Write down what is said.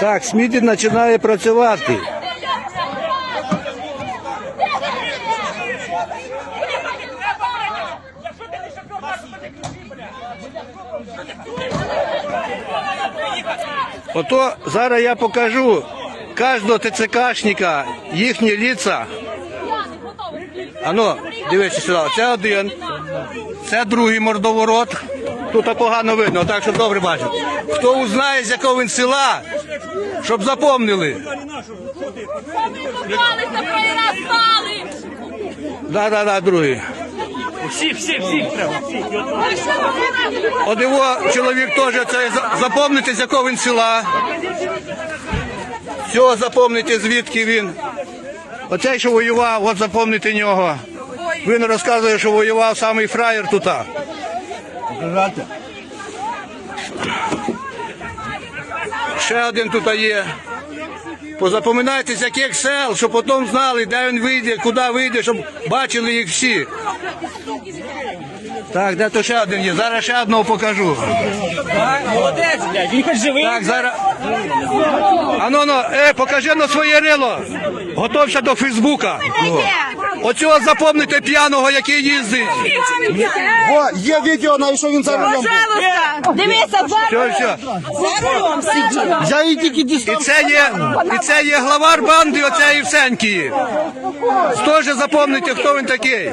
Так, Смітін починає працювати. Ото зараз я покажу кожного ТЦКшника їхні ліца. Ано, дивіться сюди. Це один, це другий мордоворот. Тут погано видно, так що добре бачите. Хто узнає, з якого він села, щоб запомнили. Да, да, да, другий. Всіх, всіх, всіх треба. От його чоловік теж це за- запомните, з якого він села. Все, запомните, звідки він. Оцей, що воював, от запомните нього. Він розказує, що воював самий фраєр тут. Ще один тут є. Позапоминайте, з яких сел, щоб потім знали, де він вийде, куди вийде, щоб бачили їх всі. Так, де то ще один є. Зараз ще одного покажу. Молодець, блядь, він хоч живий. Так, зараз. Ану, ну, е, покажи на своє рило. Готовся до Фейсбука. Оцього запомните п'яного, який їздить. О, є відео, на що він за рулем був. Пожалуйста! Дивися, Все, все. за рулем сидів. Я її тільки І дістав. це є, і це є главар банди оцеї Всенькії. Теж запомните, хто він такий.